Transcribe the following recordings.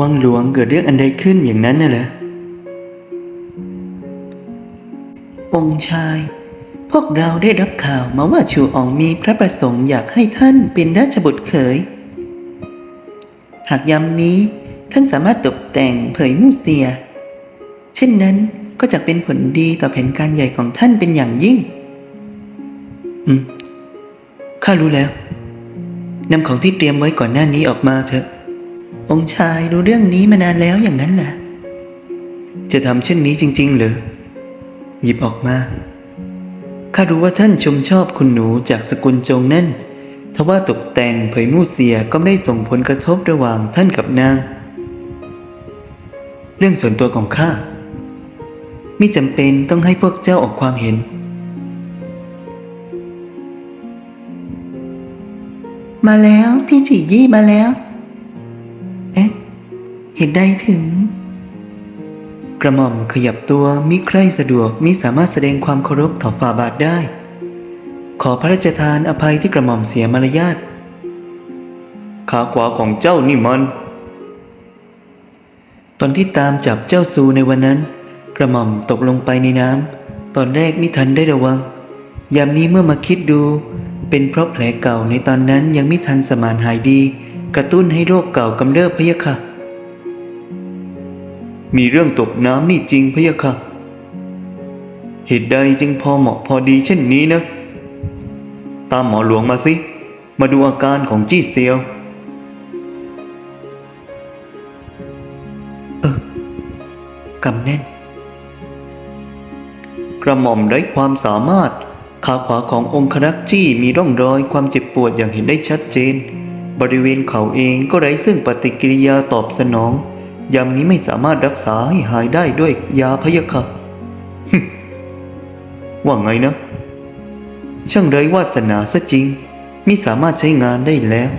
วังหลวงเกิดเรื่องอันใดขึ้นอย่างนั้นน่ะเหรอ องค์ชาย พวกเราได้รับข่าวมาว่าชูอองมีพระประสงค์อยากให้ท่านเป็นราชบุตรเขย หากยามนี้ท่านสามารถตกแต่งเผยมู่เสีย เช่นนั้นก็จะเป็นผลดีต่อแผนการใหญ่ของท่านเป็นอย่างยิ่ง อืม ข้ารู้แล้วนำของที่เตรียมไว้ก่อนหน้านี้ออกมาเถอะ องค์ชายรู้เรื่องนี้มานานแล้วอย่างนั้นแหละจะทำเช่นนี้จริงๆหรือหยิบออกมา ข้ารู้ว่าท่านชมชอบคุณหนูจากสกุลจงนั่น ทว่าตกแต่งเผยมู่เสียก็ไม่ได้ส่งผลกระทบระหว่างท่านกับนาง เรื่องส่วนตัวของข้าไม่จำเป็นต้องให้พวกเจ้าออกความเห็น มาแล้วพี่จียี่มาแล้วเอ๊ะ เห็นได้ถึง กระหม่อมขยับตัวมิใคร่สะดวกมิสามารถแสดงความเคารพต่อฝ่าบาทได้ ขอพระราชทานอภัยที่กระหม่อมเสียมารยาทขาขวาของเจ้านี่มัน ตอนที่ตามจับเจ้าซูในวันนั้น กระหม่อมตกลงไปในน้ำตอนแรกมิทันได้ระวัง ยามนี้เมื่อมาคิดดู เป็นเพราะแผลเก่าในตอนนั้นยังไม่ทันสมานหายดี กระตุ้นให้โรคเก่ากำเริบพะยะค่ะ มีเรื่องตกน้ำนี่จริงพะยะค่ะ เหตุใดจึงพอเหมาะพอดีเช่นนี้นะ ตามหมอหลวงมาสิ มาดูอาการของจี้เซียว เออกำแน่น กระหม่อมไร้ความสามารถ ขาขวาขององครักษ์จี้มีร่องรอยความเจ็บปวดอย่างเห็นได้ชัดเจน บริเวณเขาเองก็ไร้ซึ่งปฏิกิริยาตอบสนอง ยามนี้ไม่สามารถรักษาให้หายได้ด้วยยาพยาค่ะว่าไงนะ ช่างไร้วาสนาซะจริงมิสามารถใช้งานได้แล้ว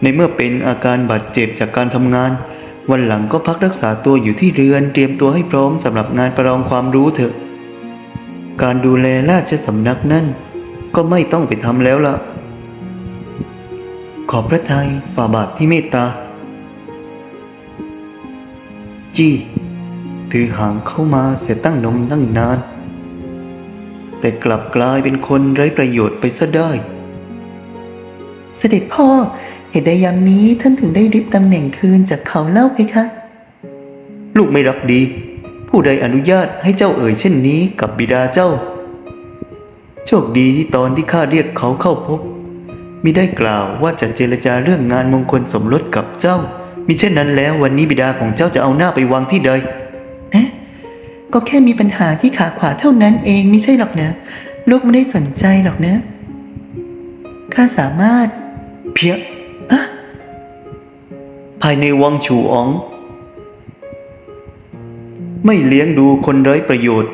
ในเมื่อเป็นอาการบาดเจ็บจากการทำงาน วันหลังก็พักรักษาตัวอยู่ที่เรือน เตรียมตัวให้พร้อมสำหรับงานประลองความรู้เถอะ การดูแลราชสำนักนั่น ก็ไม่ต้องไปทำแล้วล่ะ ขอพระทัยฝ่าบาทที่เมตตา จี้ ถือหางเข้ามาเสียตั้งนมตั้งนาน แต่กลับกลายเป็นคนไร้ประโยชน์ไปซะได้ เสด็จพ่อเหตุใดยามนี้ท่านถึงได้ริบตำแหน่งคืนจากเขาเล่าเพคะ ลูกไม่รักดี ผู้ใดอนุญาตให้เจ้าเอ่ยเช่นนี้กับบิดาเจ้า โชคดีที่ตอนที่ข้าเรียกเขาเข้าพบมิได้กล่าวว่าจะเจรจาเรื่องงานมงคลสมรสกับเจ้า มิเช่นนั้นแล้ววันนี้บิดาของเจ้าจะเอาหน้าไปวางที่ใดเอ๊ะก็แค่มีปัญหาที่ขาขวาเท่านั้นเองไม่ใช่หรอกนะลูกไม่ได้สนใจหรอกนะข้าสามารถ เพียอะภายในวังฉูอ๋อง ไม่เลี้ยงดูคนไร้ประโยชน์